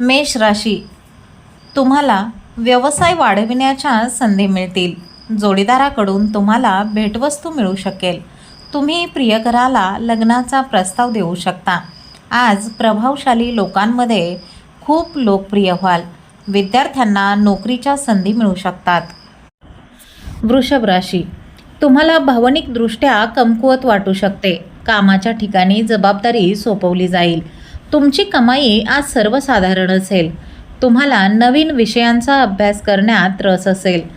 मेष राशी. तुम्हाला व्यवसाय वाढविण्याच्या संधी मिळतील. जोडीदाराकडून तुम्हाला भेटवस्तू मिळू शकेल. तुम्ही प्रियकराला लग्नाचा प्रस्ताव देऊ शकता. आज प्रभावशाली लोकांमध्ये खूप लोकप्रिय व्हाल. विद्यार्थ्यांना नोकरीच्या संधी मिळू शकतात. वृषभ राशी. तुम्हाला भावनिकदृष्ट्या कमकुवत वाटू शकते. कामाच्या ठिकाणी जबाबदारी सोपवली जाईल. तुमची कमाई आज सर्वसाधारण असेल. तुम्हाला नवीन विषयांचा अभ्यास करण्यात रस असेल.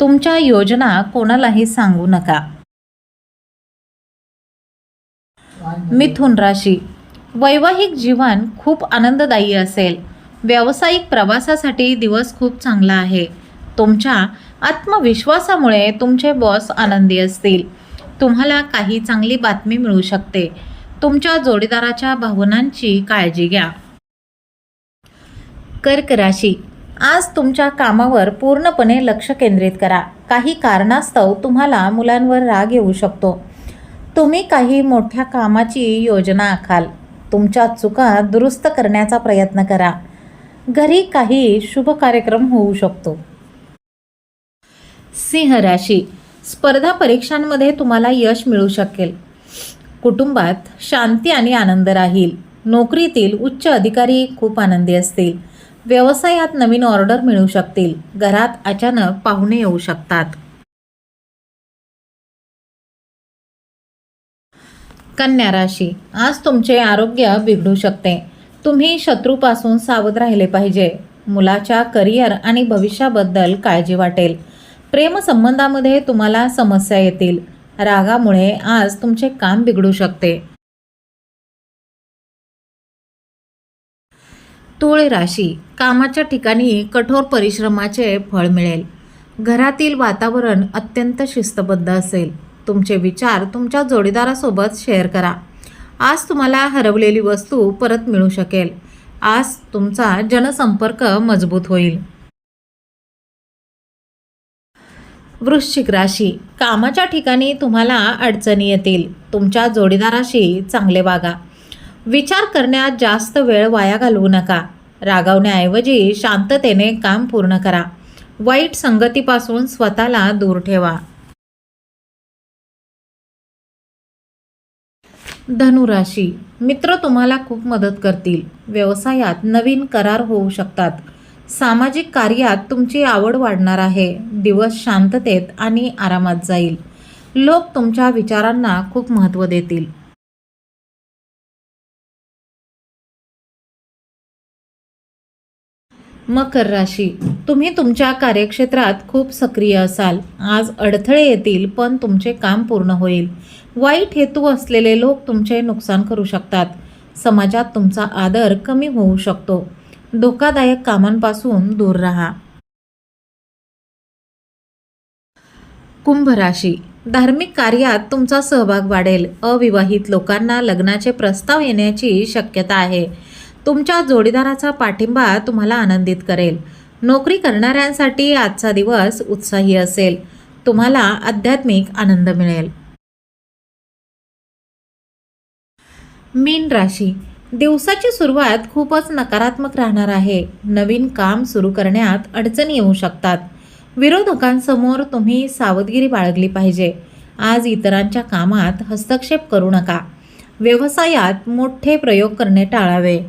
तुमच्या योजना कोणालाही सांगू नका. मिथुन राशी. वैवाहिक जीवन खूप आनंददायी असेल. व्यावसायिक प्रवासासाठी दिवस खूप चांगला आहे. तुमच्या आत्मविश्वासामुळे तुमचे बॉस आनंदी असतील. तुम्हाला काही चांगली बातमी मिळू शकते. तुमच्या जोडीदाराच्या भावनांची काळजी घ्या. कर्क राशी. आज तुमच्या कामावर पूर्णपणे लक्ष केंद्रित करा. काही कारणास्तव तुम्हाला मुलांवर राग येऊ शकतो. तुम्ही काही मोठ्या कामाची योजना आखाल. तुमच्या चुका दुरुस्त करण्याचा प्रयत्न करा. घरी काही शुभ कार्यक्रम होऊ शकतो. सिंह राशी. स्पर्धा परीक्षांमध्ये तुम्हाला यश मिळू शकेल. कुटुंबात शांती आणि आनंद राहील. नोकरीतील उच्च अधिकारी खूप आनंदी असतील. व्यवसायात नवीन ऑर्डर मिळू शकतील. घरात अचानक पाहुणे येऊ शकतात. कन्या राशी. आज तुमचे आरोग्य बिघडू शकते. तुम्ही शत्रूपासून सावध राहिले पाहिजे. मुलाच्या करिअर आणि भविष्याबद्दल काळजी वाटेल. प्रेमसंबंधामध्ये तुम्हाला समस्या येतील. रागामुळे आज तुमचे काम बिघडू शकते. तुळ राशी कामाच्या ठिकाणी कठोर परिश्रमाचे फळ मिळेल. घरातील वातावरण अत्यंत शिस्तबद्ध असेल. तुमचे विचार तुमच्या जोडीदारासोबत शेअर करा. आज तुम्हाला हरवलेली वस्तू परत मिळू शकेल. आज तुमचा जनसंपर्क मजबूत होईल. वृश्चिक राशी. कामाच्या ठिकाणी तुम्हाला अडचणी येतील. तुमच्या जोडीदाराशी चांगले वागा. विचार करण्यात जास्त वेळ वाया घालवू नका. रागावण्याऐवजी शांततेने काम पूर्ण करा. वाईट संगतीपासून स्वतःला दूर ठेवा. धनुराशी. मित्र तुम्हाला खूप मदत करतील. व्यवसायात नवीन करार होऊ शकतात. सामाजिक कार्यात तुमची आवड वाढणार आहे. दिवस शांततेत आणि आरामात जाईल. लोक तुमच्या विचारांना खूप महत्त्व देतील. मकर राशी. तुम्ही तुमच्या कार्यक्षेत्रात खूप सक्रिय असाल. आज अडथळे येतील पण तुमचे काम पूर्ण होईल. वाईट हेतू असलेले लोक तुमचे नुकसान करू शकतात. समाजात तुमचा आदर कमी होऊ शकतो. धोकादायक कामांपासून दूर राहा. कुंभ राशी धार्मिक कार्यात तुमचा सहभाग वाढेल. अविवाहित लोकांना लग्नाचे प्रस्ताव येण्याची शक्यता आहे. तुमच्या जोडीदाराचा पाठिंबा तुम्हाला आनंदित करेल. नोकरी करणाऱ्यांसाठी आजचा दिवस उत्साही असेल. तुम्हाला आध्यात्मिक आनंद मिळेल. मीन राशी. दिवसाची सुरुवात खूपच नकारात्मक राहणार आहे. नवीन काम सुरू करण्यात अडचणी येऊ शकतात. विरोधकांसमोर तुम्ही सावधगिरी बाळगली पाहिजे. आज इतरांच्या कामात हस्तक्षेप करू नका. व्यवसायात मोठे प्रयोग करणे टाळावे.